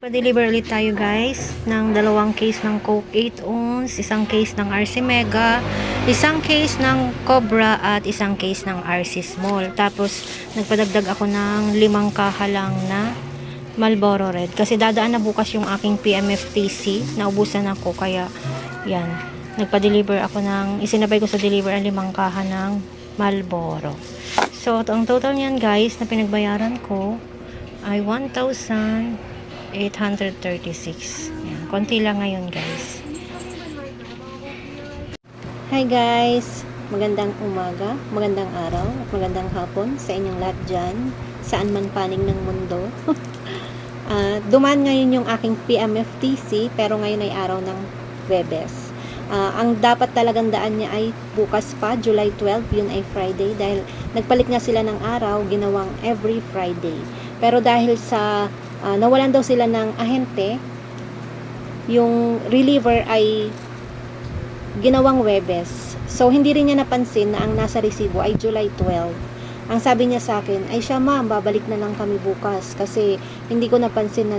Pa-deliver ulit tayo guys ng dalawang case ng Coke 8 ounce, isang case ng RC Mega, isang case ng Cobra at isang case ng RC Small. Tapos nagpadagdag ako ng limang kahalang na Marlboro Red kasi dadaan na bukas yung aking PMFTC. Naubusan ako kaya yan. Nagpa-deliver ako ng isinabay ko sa deliver ang limang kaha ng Marlboro. So, ang total niyan guys na pinagbayaran ko ay 1,000 836. Yan. Konti lang ngayon, guys. Hi, guys. Magandang umaga, magandang araw, at magandang hapon sa inyong lahat dyan, saan man paning ng mundo. Ah, duman ngayon yung aking PMFTC, pero ngayon ay araw ng Webes. Ah, ang dapat talagang daan niya ay bukas pa, July 12, yun ay Friday, dahil nagpalit nga sila ng araw, ginawang every Friday. Pero dahil sa ah, nawalan daw sila ng ahente, yung reliever ay ginawang Webes. So, hindi rin niya napansin na ang nasa resibo ay July 12. Ang sabi niya sa akin, ay siya ma'am, babalik na lang kami bukas kasi hindi ko napansin na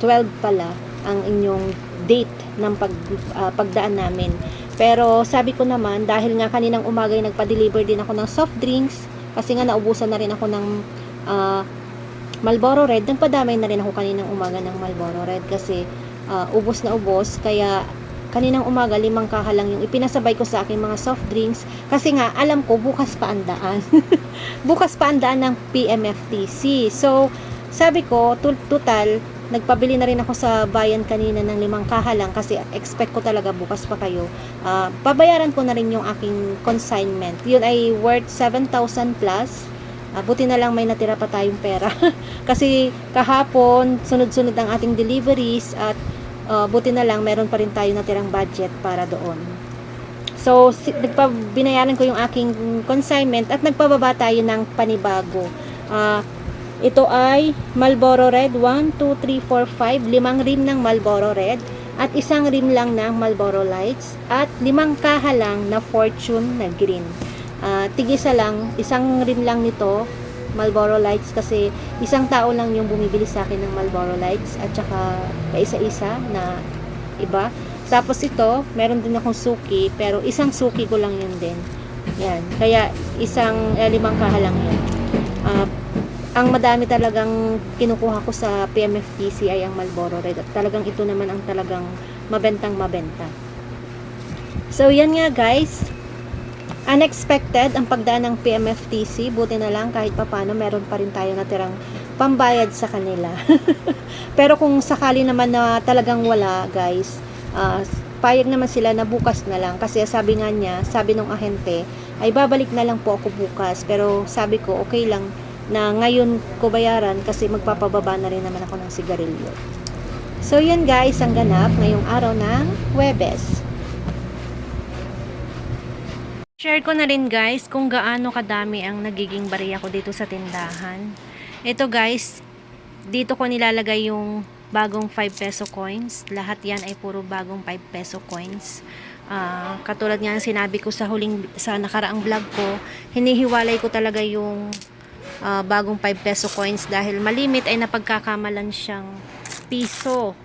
12 pala ang inyong date ng pag, ah, pagdaan namin. Pero sabi ko naman, dahil nga kaninang umaga ay nagpa-deliver din ako ng soft drinks, kasi nga naubusan na rin ako ng ah, Marlboro Red, nagpadamay na rin ako kaninang umaga ng Marlboro Red kasi ah, ubos na ubos, kaya kaninang umaga limang kahalang yung ipinasabay ko sa aking mga soft drinks kasi nga alam ko bukas pa ang daan. bukas pa ang daan ng PMFTC. So, sabi ko, total, nagpabili na rin ako sa bayan kanina ng limang kahalang kasi expect ko talaga bukas pa kayo. Ah, babayaran ko na rin yung aking consignment. Yun ay worth 7,000 plus. Ah, buti na lang may natira pa tayong pera. kasi kahapon, sunod-sunod ang ating deliveries at ah, buti na lang meron pa rin tayo natirang budget para doon. So, si, nagpa, binayaran ko yung aking consignment at nagpababa tayo ng panibago. Ah, ito ay Marlboro Red 1, 2, 3, 4, 5. Limang rim ng Marlboro Red at isang rim lang ng Marlboro Lights at limang kaha lang na Fortune na green. Ah, tigisa lang, isang rim lang nito Marlboro Lights kasi isang tao lang yung bumibili sa akin ng Marlboro Lights at saka isa-isa na iba. Tapos ito, meron din akong suki, pero isang suki ko lang yun din. Yan. Kaya isang eh, limang kaha lang yun. Ah, ang madami talagang kinukuha ko sa PMFTC ay ang Marlboro Red at talagang ito naman ang talagang mabentang mabenta. So yan nga guys, unexpected ang pagdaan ng PMFTC. Buti na lang kahit papano meron pa rin tayo natirang pambayad sa kanila. Pero kung sakali naman na talagang wala, guys, ah, payag naman sila na bukas na lang. Kasi sabi nga niya, sabi ng ahente, ay babalik na lang po ako bukas. Pero sabi ko, okay lang na ngayon ko bayaran kasi magpapababa na rin naman ako ng sigarilyo. So yun guys, ang ganap ngayong araw ng Webes. Share ko na rin guys kung gaano kadami ang nagiging bariya ko dito sa tindahan. Ito guys, dito ko nilalagay yung bagong 5 peso coins. Lahat yan ay puro bagong 5 peso coins. Ah, katulad nga ng sinabi ko sa huling sa nakaraang vlog ko, hinihiwalay ko talaga yung ah, bagong 5 peso coins dahil malimit ay napagkakamalan siyang piso.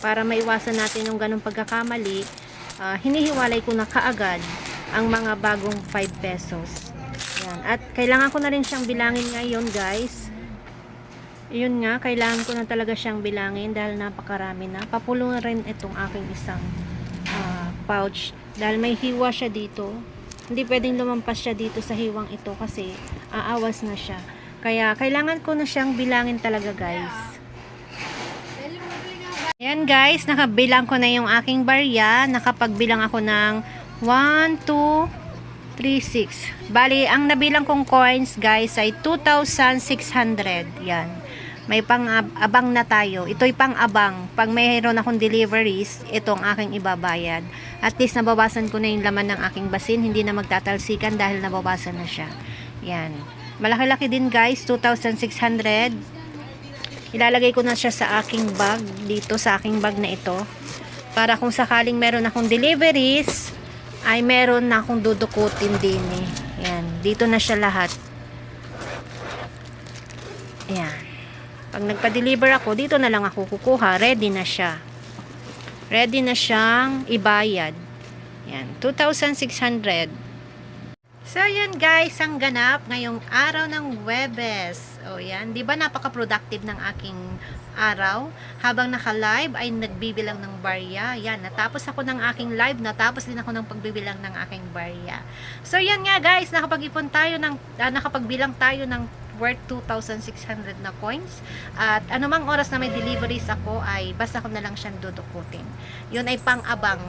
Para maiwasan natin yung ganong pagkakamali, ah, hinihiwalay ko na kaagad ang mga bagong 5 pesos. Yan. At kailangan ko na rin siyang bilangin ngayon, guys. Yun nga, kailangan ko na talaga siyang bilangin dahil napakarami na. Papulo na rin itong aking isang ah, pouch. Dahil may hiwa siya dito. Hindi pwedeng lumampas siya dito sa hiwang ito kasi aawas na siya. Kaya kailangan ko na siyang bilangin talaga, guys. Ayan guys, nakabilang ko na yung aking barya. Nakapagbilang ako ng 1, 2, 3, 6. Bali, ang nabilang kong coins guys ay 2,600. Yan. May pang-abang na tayo. Ito'y pang-abang. Pag mayroon akong deliveries, ito ang aking ibabayad. At least nabawasan ko na yung laman ng aking basin. Hindi na magtatalsikan dahil nabawasan na siya. Yan. Malaki-laki din guys, 2,600. Ilalagay ko na siya sa aking bag, dito sa aking bag na ito. Para kung sakaling meron akong deliveries, ay meron na akong dudukutin din eh. Yan, dito na siya lahat. Yan. Pag nagpa-deliver ako, dito na lang ako kukuha. Ready na siya. Ready na siyang ibayad. Yan, 2,600. So, yan guys, ang ganap ngayong araw ng Webes. O yan, di ba napaka-productive ng aking araw? Habang naka-live ay nagbibilang ng barya. Yan, natapos ako ng aking live, natapos din ako ng pagbibilang ng aking barya. So, yan nga guys, nakapag-ipon tayo ng, ah, nakapagbilang tayo ng worth 2,600 na coins. At anumang oras na may deliveries ako ay basta ko na lang siyang dudukutin. Yun ay pang-abang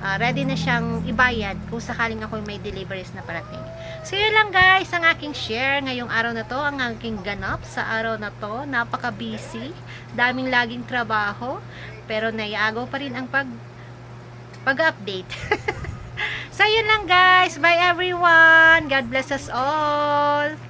Ah, ready na siyang ibayad kung sakaling ako may deliveries na parating. So yun lang guys, ang aking share ngayong araw na to, ang aking ganap sa araw na to, napaka-busy, daming laging trabaho, pero naiagaw pa rin ang pag pag-update. so yun lang guys, bye everyone, God bless us all.